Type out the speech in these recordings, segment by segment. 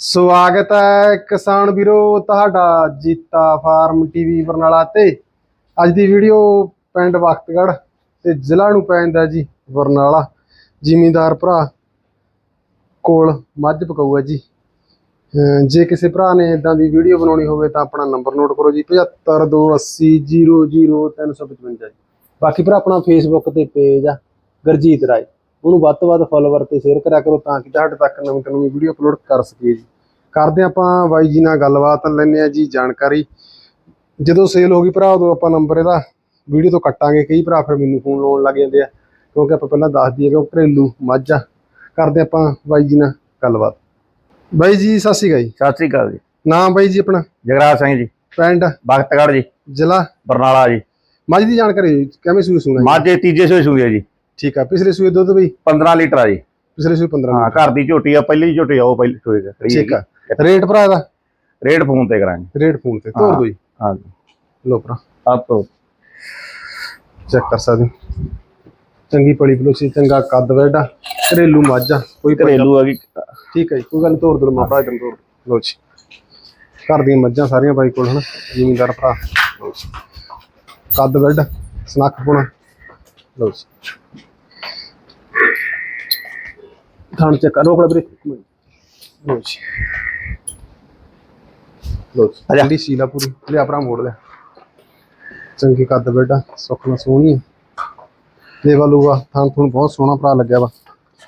ਸਵਾਗਤ ਹੈ ਕਿਸਾਨ ਵੀਰੋ, ਤੁਹਾਡਾ ਜੀਤਾ ਫਾਰਮ ਟੀਵੀ ਬਰਨਾਲਾ ਤੇ। ਅੱਜ ਦੀ ਵੀਡੀਓ ਪਿੰਡ ਵਕਤਗੜ ਤੇ ਜ਼ਿਲ੍ਹਾ ਨੂੰ ਪੈਂਦਾ ਜੀ ਬਰਨਾਲਾ। ਜ਼ਿਮੀਂਦਾਰ ਭਰਾ ਕੋਲ ਮੱਝ ਪਕਾਊ ਹੈ ਜੀ। ਅਮ ਜੇ ਕਿਸੇ ਭਰਾ ਨੇ ਇਦਾਂ ਦੀ ਵੀਡੀਓ ਬਣਾਉਣੀ ਹੋਵੇ ਤਾਂ ਆਪਣਾ ਨੰਬਰ ਨੋਟ ਕਰੋ ਜੀ 7528000355 ਜੀ। ਬਾਕੀ ਭਰਾ ਆਪਣਾ ਫੇਸਬੁੱਕ ਤੇ ਪੇਜ ਆ, ਗਰਜੀਤ ਰਾਏ। ਉਹਨੂੰ ਵੱਧ ਤੋਂ ਵੱਧ ਫਾਲੋਵਰ ਤੇ ਸ਼ੇਅਰ ਕਰਿਆ ਕਰੋ ਤਾਂ ਕਿ ਤੁਹਾਡੇ ਤੱਕ ਨਵੀਂ ਤੋਂ ਨਵੀਂ ਵੀਡੀਓ ਅਪਲੋਡ ਕਰ ਸਕੀਏ ਜੀ। ਕਰਦੇ ਆਪਾਂ ਬਾਈ ਜੀ ਨਾਲ ਗੱਲਬਾਤ ਲੈਂਦੇ ਆ ਜੀ ਜਾਣਕਾਰੀ। ਜਦੋਂ ਸੇਲ ਹੋ ਗਈ ਭਰਾ ਉਦੋਂ ਆਪਾਂ ਨੰਬਰ ਇਹਦਾ ਵੀਡੀਓ ਤੋਂ ਕੱਟਾਂਗੇ। ਕਈ ਭਰਾ ਫਿਰ ਮੈਨੂੰ ਫੋਨ ਲਾਉਣ ਲੱਗ ਜਾਂਦੇ ਆ ਕਿਉਂਕਿ ਆਪਾਂ ਪਹਿਲਾਂ ਦੱਸ ਦਈਏ ਕਿ ਉਹ ਘਰੇਲੂ ਮੱਝ ਆ। ਕਰਦੇ ਆਪਾਂ ਬਾਈ ਜੀ ਨਾਲ ਗੱਲਬਾਤ। ਬਾਈ ਜੀ ਸਤਿ ਸ਼੍ਰੀ ਅਕਾਲ ਜੀ। ਸਤਿ ਸ੍ਰੀ ਅਕਾਲ ਜੀ। ਨਾਮ ਬਾਈ ਜੀ ਆਪਣਾ? ਜਗਰਾਜ ਸਿੰਘ ਜੀ। ਪਿੰਡ? ਬਖਤਗੜ੍ਹ ਜੀ। ਜ਼ਿਲ੍ਹਾ? ਬਰਨਾਲਾ ਜੀ। ਮੱਝ ਦੀ ਜਾਣਕਾਰੀ ਕਿਵੇਂ ਸੂਈ ਸੁਣਾ ਮੱਝ ਇਹ ਤੀਜੇ ਸੂਏ ਸੂਏ ਜੀ। ਠੀਕ ਆ ਪਿਛਲੇ ਸੂਏ ਦੁੱਧ ਬਈ? 15 ਲੀਟਰ ਆ ਜੀ। ਪਿਛਲੇ ਸੂਏ 15 ਹਾਂ ਘਰ ਦੀ ਝੋਟੀ ਆ ਪਹਿਲੀ ਝੋਟੀ ਆ ਉਹ ਪਹਿਲੀ ਸੂਏ ਦਾ ਠੀਕ ਆ। ਰੇਟ ਭਰਾ ਦਾ ਰੇਟ ਫੋਨ ਤੇ ਕਰਾਂਗੇ। ਰੇਟ ਫੋਨ ਤੇ ਤੋਰ ਦੋ ਜੀ। ਹਾਂ। ਜੀ ਲੋ ਭਰਾ। ਆਪ ਤੋਂ ਚੈੱਕ ਕਰ ਸਕਦੇ। ਚੰਗੀ ਪਲੀ ਪਲੋਸੀ ਚੰਗਾ ਕੱਦ ਵੈਡਾ ਘਰੇਲੂ ਮੱਝ ਕੋਈ ਘਰੇਲੂ ਆ ਗਈ ਠੀਕ ਹੈ ਜੀ ਕੋਈ ਗੱਲ ਤੋਰ ਦੋ ਮਾਪਰਾ ਇਧਰ ਤੋਰ ਲੋ ਜੀ। ਘਰ ਦੀਆਂ ਮੱਝਾਂ ਸਾਰੀਆਂ ਬਾਈ ਕੋਲ ਹਨ ਜ਼ਿਮੀਂਦਾਰ ਭਰਾ। ਕੱਦ ਵੈਡ ਸਨੱਖ ਪੁਣਾ। ਲੋ ਜੀ। ਥਾਣ ਚੈੱਕ ਕਰੋ ਕੋਲ ਵੀਰੇ ਇੱਕ ਮਿੰਟ। ਲਓ ਜੀ ਲੋ ਜੀ ਆ ਜਾ। ਠੰਡੀ ਸੀਲਾ ਪੂਰੀ ਲਿਆ ਭਰਾ ਮੋੜ ਲਿਆ ਚੰਗੀ ਕੱਦ ਬੈਡਾ ਸੁੱਖ ਨਾਲ ਸੋਹਣੀ ਲੇਵਾ ਲੂਗਾ ਥਾਂ ਤੁਹਾਨੂੰ ਬਹੁਤ ਸੋਹਣਾ ਭਰਾ ਲੱਗਿਆ ਵਾ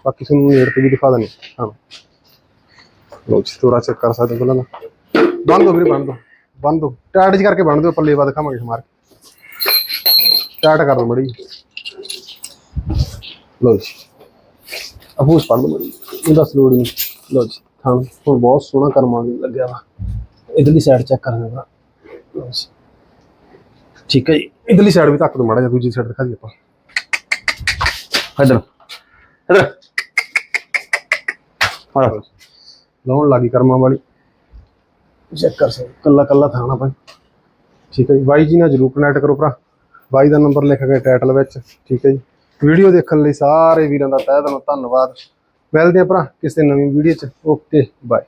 ਬਾਕੀ ਤੁਹਾਨੂੰ ਨੇੜ ਤੇ ਵੀ ਦਿਖਾ ਦਿੰਦੇ ਹਾਂ ਲੋ ਜੀ ਥੋੜਾ ਚੈੱਕ ਕਰ ਸਕਦੇ ਪਹਿਲਾਂ ਨਾ ਬੰਦ ਦੋ ਵੀਰੇ ਬੰਦ ਦੋ ਬੰਦ ਦੋ ਟਾਈਟ ਜੀ ਕਰਕੇ ਬੰਨ ਦਿਓ ਪੱਲੇ ਵਾ ਦਿਖਾਵਾਂਗੇ ਸਮਾਰ ਕੇ ਟਾਈਟ ਕਰ ਦੋ ਮੜੀ ਲੋ ਜੀ ਅਬੂਸ ਪੜ ਲਓ ਇਹਦਾ ਸਲੋੜ ਨਹੀਂ। ਲੋ ਜੀ ਥਾਂ ਹੁਣ ਬਹੁਤ ਸੋਹਣਾ ਕਰਮਾਂ ਵੀ ਲੱਗਿਆ ਵਾ। ਇਧਰਲੀ ਸਾਈਡ ਚੈੱਕ ਕਰਾਂਗੇ ਭਰਾ ਲਓ ਜੀ। ਠੀਕ ਹੈ ਜੀ। ਇਧਰਲੀ ਸਾਈਡ ਵੀ ਧੱਕ ਦੋ ਮਾੜਾ ਜਿਹਾ ਦੂਜੀ ਸਾਈਡ ਦਿਖਾ ਦਈਏ ਆਪਾਂ। ਇਧਰ। ਇਧਰ। ਹਾਂ ਲਾਉਣ ਲੱਗੀ ਕਰਮਾਂ ਵਾਲੀ। ਚੈੱਕ ਕਰ ਸਕਦੇ ਕੱਲਾ ਕੱਲਾ ਥਾਣਾ ਭਾਈ। ਠੀਕ ਹੈ ਜੀ। ਬਾਈ ਜੀ ਨਾਲ ਜਰੂਰ ਕਨੈਕਟ ਕਰੋ ਭਰਾ। ਬਾਈ ਦਾ ਨੰਬਰ ਲਿਖ ਕੇ ਟਾਈਟਲ ਵਿੱਚ। ਠੀਕ ਹੈ ਜੀ। ਵੀਡੀਓ ਦੇਖਣ ਲਈ ਸਾਰੇ ਵੀਰਾਂ ਦਾ ਤਹਿ ਦਿਲੋਂ ਧੰਨਵਾਦ। ਮਿਲਦੇ ਆ ਭਰਾ ਕਿਸੇ ਨਵੀਂ ਵੀਡੀਓ 'ਚ। Okay bye